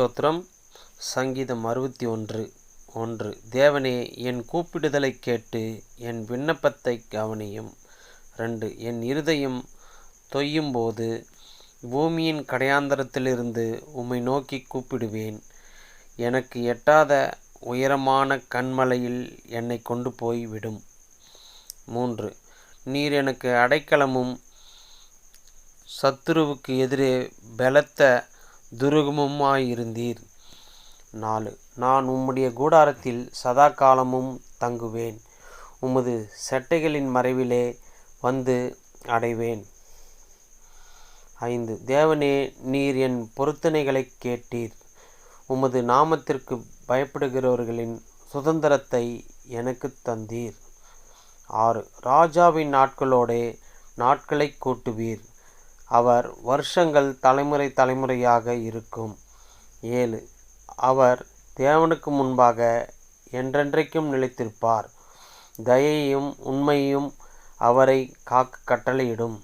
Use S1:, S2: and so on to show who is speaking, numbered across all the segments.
S1: ஸ்தோத்திரம். சங்கீதம் அறுபத்தி ஒன்று. ஒன்று. தேவனே என் கூப்பிடுதலைக் கேட்டு என் விண்ணப்பத்தை கவனியும். ரெண்டு. என் இருதயம் தொய்யும்போது பூமியின் கடையாந்தரத்திலிருந்து உம்மை நோக்கி கூப்பிடுவேன். எனக்கு எட்டாத உயரமான கண்மலையில் என்னை கொண்டு போய் விடும். மூன்று. நீர் எனக்கு அடைக்கலமும் சத்துருவுக்கு எதிரே பலத்த துருகமுமாயிருந்தீர். நாலு. நான் உம்முடைய கூடாரத்தில் சதா காலமும் தங்குவேன். உமது செட்டைகளின் மறைவிலே வந்து அடைவேன். ஐந்து. தேவனே நீர் என் பொருத்தனைகளைக் கேட்டீர். உமது நாமத்திற்கு பயப்படுகிறவர்களின் சுதந்திரத்தை எனக்கு தந்தீர். ஆறு. ராஜாவின் நாட்களோடே நாட்களை கூட்டுவீர். அவர் வருஷங்கள் தலைமுறை தலைமுறையாக இருக்கும். ஏழு. அவர் தேவனுக்கு முன்பாக என்றென்றைக்கும் நிலைத்திருப்பார். தயையும் உண்மையும் அவரை காக்க கட்டளையிடும்.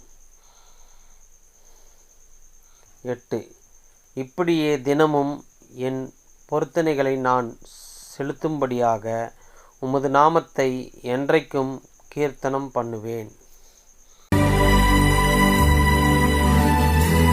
S1: எட்டு. இப்படியே தினமும் என் பொருத்தனைகளை நான் செலுத்தும்படியாக உமது நாமத்தை என்றைக்கும் கீர்த்தனம் பண்ணுவேன்.